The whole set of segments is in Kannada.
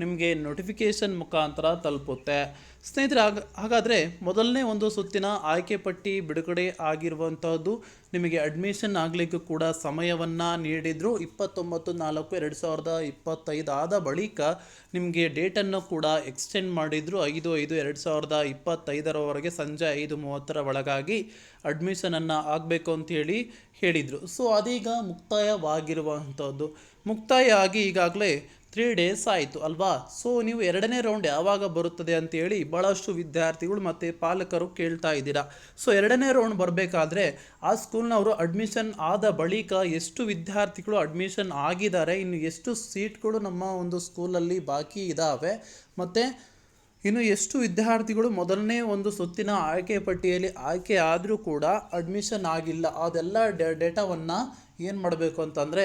ನಿಮಗೆ ನೋಟಿಫಿಕೇಷನ್ ಮುಖಾಂತರ ತಲುಪುತ್ತೆ. ಸ್ನೇಹಿತರೆ, ಹಾಗ, ಹಾಗಾದರೆ ಮೊದಲನೇ ಒಂದು ಸುತ್ತಿನ ಆಯ್ಕೆ ಪಟ್ಟಿ ಬಿಡುಗಡೆ ಆಗಿರುವಂಥದ್ದು ನಿಮಗೆ ಅಡ್ಮಿಷನ್ ಆಗಲಿಕ್ಕೂ ಕೂಡ ಸಮಯವನ್ನು ನೀಡಿದರು. ಇಪ್ಪತ್ತೊಂಬತ್ತು ನಾಲ್ಕು ಎರಡು ಸಾವಿರದ ಇಪ್ಪತ್ತೈದು ಆದ ಬಳಿಕ ನಿಮಗೆ ಡೇಟನ್ನು ಕೂಡ ಎಕ್ಸ್ಟೆಂಡ್ ಮಾಡಿದರು. ಐದು ಐದು ಎರಡು ಸಾವಿರದ ಇಪ್ಪತ್ತೈದರವರೆಗೆ ಸಂಜೆ ಐದು ಮೂವತ್ತರ ಒಳಗಾಗಿ ಅಡ್ಮಿಷನನ್ನು ಆಗಬೇಕು ಅಂತೇಳಿ ಹೇಳಿದರು. ಸೊ ಅದೀಗ ಮುಕ್ತಾಯವಾಗಿರುವಂಥದ್ದು ಮುಕ್ತಾಯ ಆಗಿ ಈಗಾಗಲೇ ತ್ರೀ ಡೇಸ್ ಆಯಿತು ಅಲ್ವಾ? ಸೊ ನೀವು ಎರಡನೇ ರೌಂಡ್ ಯಾವಾಗ ಬರುತ್ತದೆ ಅಂತೇಳಿ ಭಾಳಷ್ಟು ವಿದ್ಯಾರ್ಥಿಗಳು ಮತ್ತು ಪಾಲಕರು ಕೇಳ್ತಾ ಇದ್ದೀರಾ. ಸೊ ಎರಡನೇ ರೌಂಡ್ ಬರಬೇಕಾದ್ರೆ ಆ ಸ್ಕೂಲ್ನವರು ಅಡ್ಮಿಷನ್ ಆದ ಬಳಿಕ ಎಷ್ಟು ವಿದ್ಯಾರ್ಥಿಗಳು ಅಡ್ಮಿಷನ್ ಆಗಿದ್ದಾರೆ, ಇನ್ನು ಎಷ್ಟು ಸೀಟ್ಗಳು ನಮ್ಮ ಒಂದು ಸ್ಕೂಲಲ್ಲಿ ಬಾಕಿ ಇದ್ದಾವೆ ಮತ್ತು ಇನ್ನು ಎಷ್ಟು ವಿದ್ಯಾರ್ಥಿಗಳು ಮೊದಲನೇ ಒಂದು ಸುತ್ತಿನ ಆಯ್ಕೆ ಪಟ್ಟಿಯಲ್ಲಿ ಆಯ್ಕೆ ಆದರೂ ಕೂಡ ಅಡ್ಮಿಷನ್ ಆಗಿಲ್ಲ. ಅದೆಲ್ಲ ಡೇಟಾವನ್ನು ಏನು ಮಾಡಬೇಕು ಅಂತಂದರೆ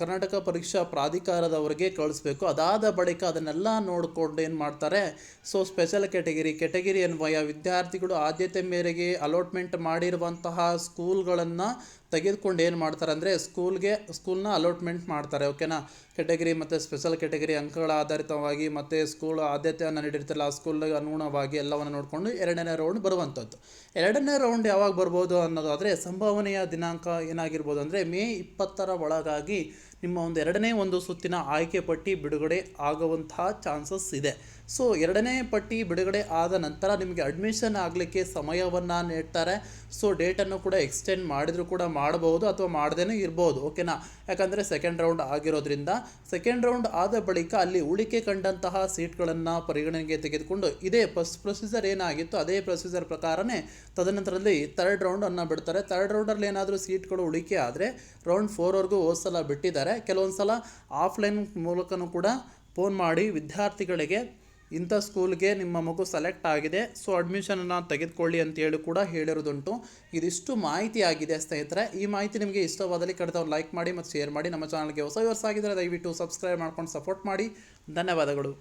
ಕರ್ನಾಟಕ ಪರೀಕ್ಷಾ ಪ್ರಾಧಿಕಾರದವರಿಗೆ ಕಳಿಸ್ಬೇಕು. ಅದಾದ ಬಳಿಕ ಅದನ್ನೆಲ್ಲ ನೋಡಿಕೊಂಡು ಏನು ಮಾಡ್ತಾರೆ, ಸೊ ಸ್ಪೆಷಲ್ ಕೆಟಗಿರಿ ಕೆಟಗಿರಿ ಅನ್ವಯ, ವಿದ್ಯಾರ್ಥಿಗಳು ಆದ್ಯತೆ ಮೇರೆಗೆ ಅಲಾಟ್ಮೆಂಟ್ ಮಾಡಿರುವಂತಹ ಸ್ಕೂಲ್ಗಳನ್ನು ತೆಗೆದುಕೊಂಡು ಏನು ಮಾಡ್ತಾರೆ ಅಂದರೆ ಸ್ಕೂಲ್ಗೆ ಸ್ಕೂಲ್ನ ಅಲಾಟ್ಮೆಂಟ್ ಮಾಡ್ತಾರೆ ಓಕೆನಾ ಕೆಟಗರಿ ಮತ್ತು ಸ್ಪೆಷಲ್ ಕೆಟಗರಿ ಅಂಕಗಳ ಆಧಾರಿತವಾಗಿ ಮತ್ತು ಸ್ಕೂಲ್ ಆದ್ಯತೆಯನ್ನು ನೀಡಿರ್ತಾರೆ ಆ ಸ್ಕೂಲ್ಗೆ ಅನುಗುಣವಾಗಿ ಎಲ್ಲವನ್ನು ನೋಡಿಕೊಂಡು ಎರಡನೇ ರೌಂಡ್ ಬರುವಂಥದ್ದು ಎರಡನೇ ರೌಂಡ್ ಯಾವಾಗ ಬರ್ಬೋದು ಅನ್ನೋದಾದರೆ, ಸಂಭಾವನೆಯ ದಿನಾಂಕ ಏನಾಗಿರ್ಬೋದು ಅಂದರೆ ಮೇ ಇಪ್ಪತ್ತರ ಒಳಗಾಗಿ ನಿಮ್ಮ ಒಂದು ಎರಡನೇ ಒಂದು ಸುತ್ತಿನ ಆಯ್ಕೆ ಪಟ್ಟಿ ಬಿಡುಗಡೆ ಆಗುವಂತಹ ಚಾನ್ಸಸ್ ಇದೆ. ಸೊ ಎರಡನೇ ಪಟ್ಟಿ ಬಿಡುಗಡೆ ಆದ ನಂತರ ನಿಮಗೆ ಅಡ್ಮಿಷನ್ ಆಗಲಿಕ್ಕೆ ಸಮಯವನ್ನು ನೀಡ್ತಾರೆ. ಸೊ ಡೇಟನ್ನು ಕೂಡ ಎಕ್ಸ್ಟೆಂಡ್ ಮಾಡಿದರೂ ಕೂಡ ಮಾಡಬಹುದು ಅಥವಾ ಮಾಡದೇ ಇರ್ಬೋದು ಓಕೆನಾ ಯಾಕಂದರೆ ಸೆಕೆಂಡ್ ರೌಂಡ್ ಆಗಿರೋದ್ರಿಂದ. ಸೆಕೆಂಡ್ ರೌಂಡ್ ಆದ ಬಳಿಕ ಅಲ್ಲಿ ಉಳಿಕೆ ಕಂಡಂತಹ ಸೀಟ್ಗಳನ್ನು ಪರಿಗಣನೆಗೆ ತೆಗೆದುಕೊಂಡು ಇದೇ ಫಸ್ಟ್ ಪ್ರೊಸೀಜರ್ ಏನಾಗಿತ್ತು ಅದೇ ಪ್ರೊಸೀಜರ್ ಪ್ರಕಾರನೇ ತದನಂತರದಲ್ಲಿ ತರ್ಡ್ ರೌಂಡನ್ನು ಬಿಡ್ತಾರೆ. ತರ್ಡ್ ರೌಂಡಲ್ಲಿ ಏನಾದರೂ ಸೀಟ್ಗಳು ಉಳಿಕೆ ಆದರೆ ರೌಂಡ್ ಫೋರ್ವರೆಗೂ ಸಲ ಬಿಟ್ಟಿದ್ದಾರೆ. ಕೆಲವೊಂದು ಸಲ ಆಫ್ಲೈನ್ ಮೂಲಕನೂ ಕೂಡ ಫೋನ್ ಮಾಡಿ ವಿದ್ಯಾರ್ಥಿಗಳಿಗೆ ಇಂಥ ಸ್ಕೂಲ್ಗೆ ನಿಮ್ಮ ಮಗು ಸೆಲೆಕ್ಟ್ ಆಗಿದೆ, ಸೊ ಅಡ್ಮಿಷನನ್ನು ತೆಗೆದುಕೊಳ್ಳಿ ಅಂತೇಳಿ ಕೂಡ ಹೇಳಿರೋದುಂಟು ಇದಿಷ್ಟು ಮಾಹಿತಿ ಆಗಿದೆ ಸ್ನೇಹಿತರೆ. ಈ ಮಾಹಿತಿ ನಿಮಗೆ ಇಷ್ಟವಾದಲ್ಲಿ ಕಡಿದವ್ರು ಲೈಕ್ ಮಾಡಿ ಮತ್ತು ಶೇರ್ ಮಾಡಿ. ನಮ್ಮ ಚಾನಲ್ಗೆ ಹೊಸ ವ್ಯವಸಾಯ ಆಗಿದ್ದರೆ ದಯವಿಟ್ಟು ಸಬ್ಸ್ಕ್ರೈಬ್ ಮಾಡ್ಕೊಂಡು ಸಪೋರ್ಟ್ ಮಾಡಿ. ಧನ್ಯವಾದಗಳು.